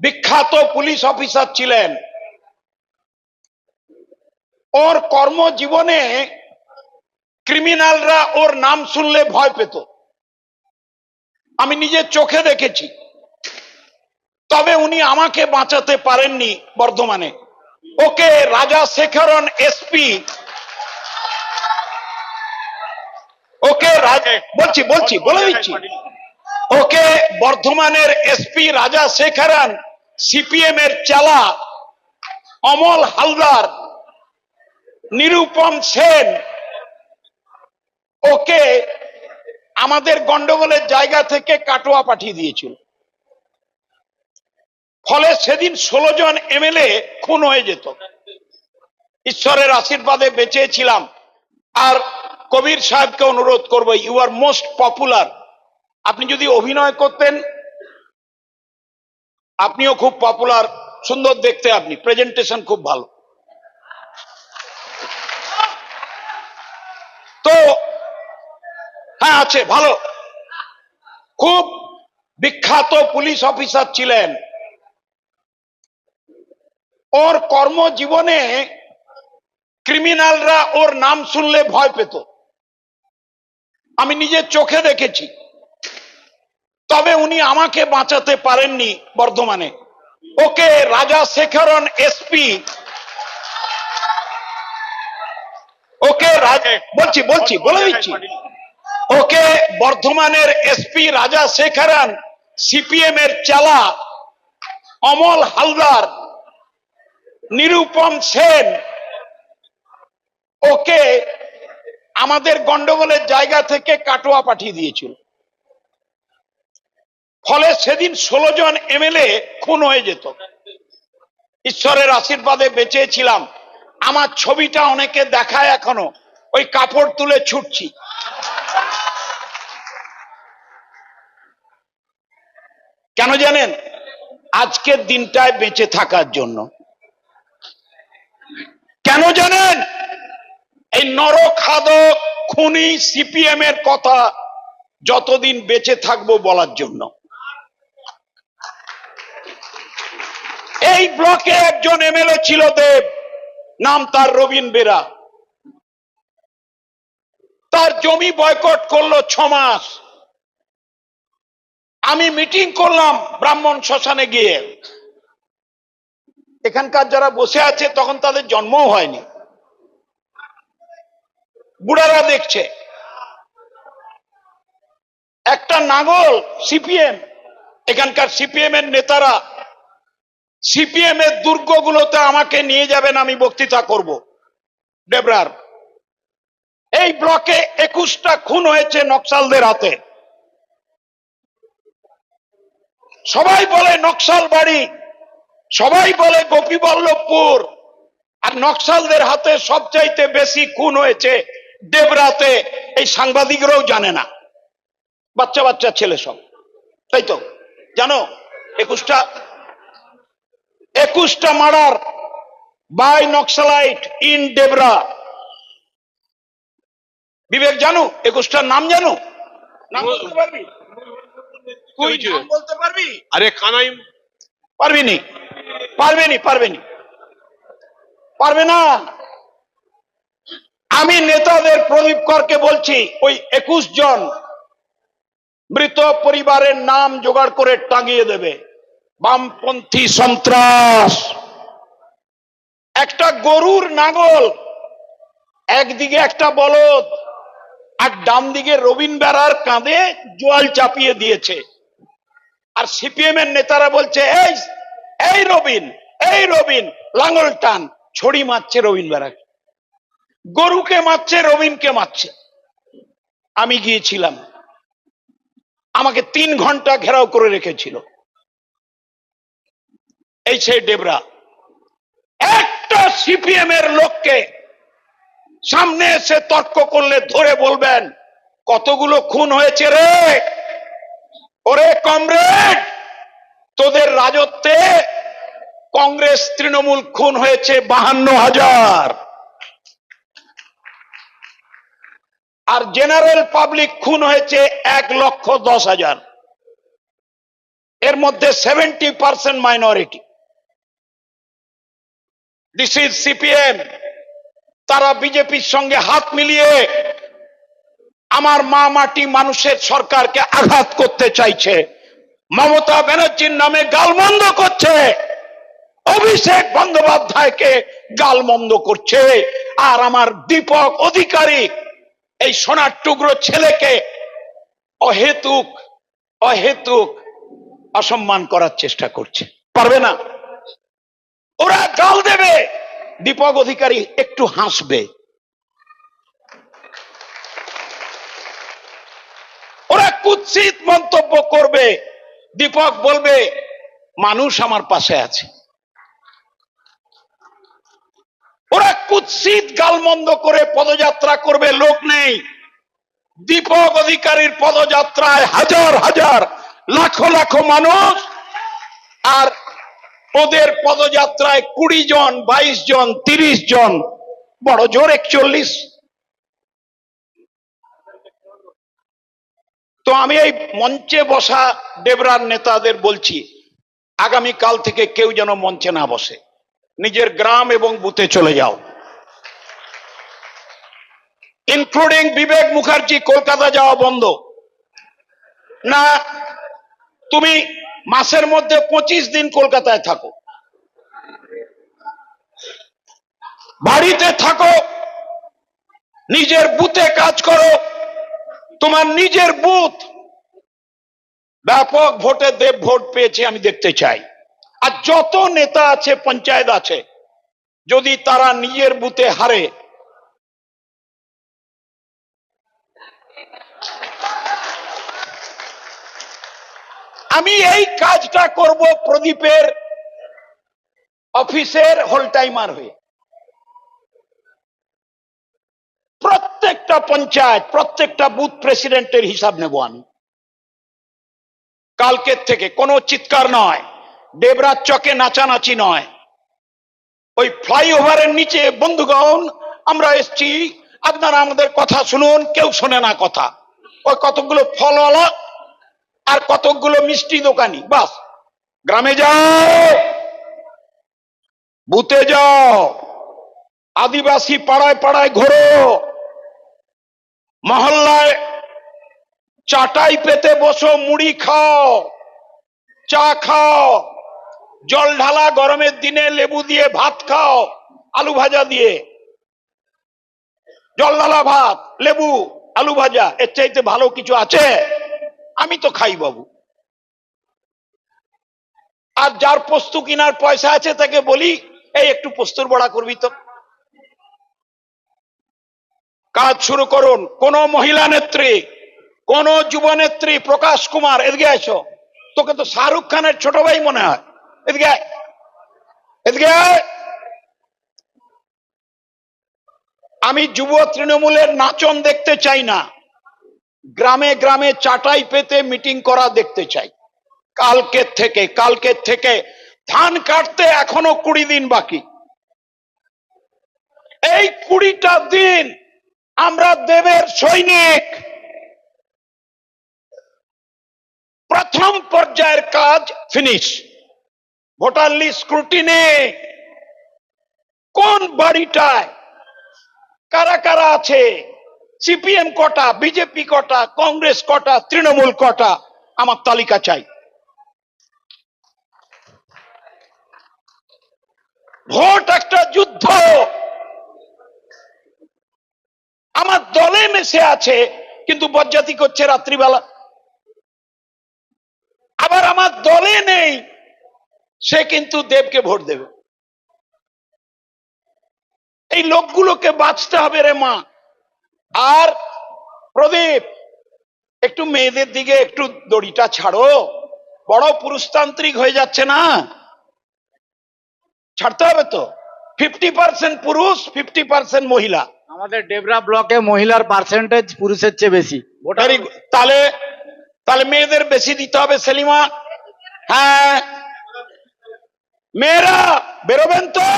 বিখ্যাত police officer ছিলেন। ওর কর্মজীবনে ক্রিমিনালরা ওর নাম শুনলে ভয় পেত। আমি নিজের চোখে দেখেছি। তবে উনি আমাকে বাঁচাতে পারেননি বর্ধমানে। ওকে রাজা শেখরন এসপি ওকে বলছি বলছি, বলে দিচ্ছি। ওকে বর্ধমানের এসপি রাজা শেখরন সিপিএম এর চালা অমল হালদার, নিরুপম সেন, ওকে আমাদের গন্ডগোলের জায়গা থেকে কাটোয়া পাঠিয়ে দিয়েছিল। ফলে সেদিন ষোলো জন এমএলএ খুন হয়ে যেত। ঈশ্বরের আশীর্বাদে বেঁচেছিলাম। আর কবির সাহেবকে অনুরোধ করব ইউ আর মোস্ট পপুলার আপনি যদি অভিনয় করতেন আপনিও খুব পপুলার সুন্দর দেখতে আপনি প্রেজেন্টেশন খুব ভালো। তো হ্যাঁ আছে, ভালো। খুব বিখ্যাত পুলিশ অফিসার ছিলেন। ওর কর্মজীবনে ক্রিমিনালরা ওর নাম শুনলে ভয় পেত। আমি নিজের চোখে দেখেছি। তবে উনি আমাকে বাঁচাতে পারেননি বর্ধমানে। ওকে রাজা শেখরন এসপি। ওকে বলছি বলছি, বলে দিচ্ছি। ওকে বর্ধমানের এসপি রাজা শেখরন, সিপিএম এর চালা অমল হালদার, নিরুপম সেন। ওকে আমাদের গন্ডগোলের জায়গা থেকে কাটোয়া পাঠিয়ে দিয়েছিল। ফলে সেদিন ষোলো জন এমএলএ খুন হয়ে যেত। ঈশ্বরের আশীর্বাদে বেঁচে ছিলাম আমার ছবিটা অনেকে দেখায় এখনও। ওই কাপড় তুলে ছুটছি। কেন জানেন? আজকের দিনটায় বেঁচে থাকার জন্য। কেন জানেন? এই নরখাদক, খুনি সিপিএম এর কথা যতদিন বেঁচে থাকব বলার জন্য। এই ব্লকে একজন এমএলএ ছিল দেব, নাম তার রবিন বেরা। তার জমি বয়কট করল ছ মাস। আমি মিটিং করলাম ব্রাহ্মণ শ্মশানে গিয়ে। এখানকার যারা বসে আছে, তখন তাদের জন্মও হয়নি। বুড়ারা দেখছে। একটা নাগল, সিপিএম। এখানকার সিপিএম এর নেতারা সিপিএম এর দুর্গগুলোতে আমাকে নিয়ে যাবেন, আমি বক্তৃতা করব। ডেবরার, এই ব্লকে একুশটা খুন হয়েছে নকশালদের হাতে। সবাই বলে নকশাল বাড়ি সবাই বলে গোপীবল্লভপুর, আর নকশালদের হাতে সবচাইতে বেশি খুন হয়েছে দেবরাতে এই সাংবাদিকরাও জানে না। বাচ্চা বাচ্চা ছেলে সব। তাই তো? জানো, একুশটা একুশটা murder by Naxalite in Debra. Bibek জানো? একুশটার নাম জানো? নাম বলতে পারবি? তুই নাম বলতে পারবি? আরে কানাই পারবি নি পারবে নি পারবে নি। পারবে না আমি নেতাদের প্রদীপ করকে বলছি ওই একুশ জন মৃত পরিবারের নাম জোগাড় করে টাঙিয়ে দেবে। বামপন্থী সন্ত্রাস। একটা গরুর নাগল একদিকে একটা বলদ, আর ডান দিকে রবিন বেড়ার কাঁধে জোয়াল চাপিয়ে দিয়েছে। আর সিপিএম এর নেতারা বলছে, এই এই রবিন এই রবিন লাঙ্গল টান, ছড়ি মারছে রবিন বেড়াকে। গরুকে মারছে, রবিনকে মারছে। আমি গিয়েছিলাম। আমাকে তিন ঘণ্টা ঘেরাও করে রেখেছিল। এই সেই ডেবরা। একটা সিপিএম এর লোককে সামনে এসে তর্ক করলে ধরে বলবেন, কতগুলো খুন হয়েছে রে? ওরে কমরেড, তোদের রাজত্বে কংগ্রেস তৃণমূল খুন হয়েছে বাহান্ন হাজার। আর জেনারেল পাবলিক খুন হয়েছে এক লক্ষ দশ হাজার। এর মধ্যে seventy percent minority this is CPM তারা বিজেপির সঙ্গে হাত মিলিয়ে আমার মা মাটি মানুষের সরকারকে আঘাত করতে চাইছে। মমতা ব্যানার্জির নামে গালমন্দ করছে। অভিষেক বন্দ্যোপাধ্যায়কে গালমন্দ করছে। আর আমার দীপক অধিকারী, এই সোনার টুকরো ছেলেকে অহেতুক অহেতুক অসম্মান করার চেষ্টা করছে। পারবে না? ওরা গাল দেবে। দীপক অধিকারী একটু হাসবে। ওরা কুৎসিত মন্তব্য করবে। দীপক বলবে, মানুষ আমার পাশে আছে। ওরা কুৎসিত গালমন্দ করে পদযাত্রা করবে, লোক নেই। দীপক অধিকারীর পদযাত্রায় হাজার হাজার, লাখো লাখো মানুষ আর ওদের পদযাত্রায় কুড়ি জন, বাইশ জন, তিরিশ জন, বড় জোর একচল্লিশ। তো আমি এই মঞ্চে বসা ডেবরার নেতাদের বলছি, আগামী কাল থেকে কেউ যেন মঞ্চে না বসে। নিজের গ্রাম এবং বুথে চলে যাও। ইনক্লুডিং বিবেক মুখার্জি, কলকাতা যাওয়া বন্ধ। না, তুমি মাসের মধ্যে পঁচিশ দিন কলকাতায় থাকো। বাড়িতে থাকো, নিজের বুথে কাজ করো, তোমার নিজের বুথ। ব্যাপক ভোটে দেব ভোট পেয়েছে, আমি দেখতে চাই। আর যত নেতা আছে, পঞ্চায়েত আছে, যদি তারা নিজের বুথে হারে আমি এই কাজটা করব প্রদীপের অফিসের হোল টাইমার হয়ে। প্রত্যেকটা পঞ্চায়েত, প্রত্যেকটা বুথ প্রেসিডেন্টের হিসাব নেব আমি। কালকের থেকে, কোনো চিৎকার নয়। দেবরাজ চকে নাচানাচি নয়। ওই ফ্লাইওভারের নিচে, বন্ধুগণ, আমরা এসছি। আপনারা আমাদের কথা শুনুন, কেউ শোনে না কথা। ওই কতগুলো ফলওয়ালা আর কতগুলো মিষ্টি দোকানি, বাস। গ্রামে যাও বুতে যাও, আদিবাসী পাড়ায় পাড়ায় ঘোরো। মহল্লায় চাটাই পেতে বসো, মুড়ি খাও, চা খাও, জল ঢালা, গরমের দিনে লেবু দিয়ে ভাত খাও, আলু ভাজা দিয়ে। জল ঢালা ভাত, লেবু, আলু ভাজা, এর চাইতে ভালো কিছু আছে? আমি তো খাই বাবু। আর যার পোস্ত কিনার পয়সা আছে তাকে বলি, এই একটু পোস্তর বড়া করবি তো। কাজ শুরু করুন। কোন মহিলা নেত্রী, কোন যুব নেত্রী, প্রকাশ কুমার, এদিকে আসো তোকে তো শাহরুখ খানের ছোট ভাই মনে হয়। এদিকে এদিকে আমি যুব তৃণমূলের নাচন দেখতে চাই না। গ্রামে গ্রামে চাটাই পেতে মিটিং করা দেখতে চাই। কালকের থেকে কালকের থেকে ধান কাটতে এখনও কুড়ি দিন বাকি। এই কুড়িটা দিন আমরা দেবের সৈনিক। প্রথম পর্যায়ের কাজ ফিনিশ। Voter list স্ক্রুটিনে। কোন বাড়িটায় কারা কারা আছে? সিপিএম কটা, বিজেপি কটা, কংগ্রেস কটা, তৃণমূল কটা, আমার তালিকা চাই। ভোট একটা যুদ্ধ। আমার দলে মেশে আছে, কিন্তু বজ্জাতি করছে রাত্রিবেলা। আবার আমার দলে নেই, সে কিন্তু দেবকে ভোট দেবে। এই লোকগুলোকে বাঁচতে হবে রে মা। আর প্রদীপ একটু মেয়েদের দিকে একটু দড়িটা ছাড়ো। বড় পুরুষতান্ত্রিক হয়ে যাচ্ছে না? ছাড়তে হবে তো? ফিফটি পার্সেন্ট পুরুষ ফিফটি পার্সেন্ট মহিলা। আমাদের ডেবরা ব্লকে মহিলার পার্সেন্টেজ পুরুষের চেয়ে বেশি। ভোটারি তাহলে তাহলে মেয়েদের বেশি দিতে হবে সেলিমা? হ্যাঁ। মেয়েরা বেরোবেন তো?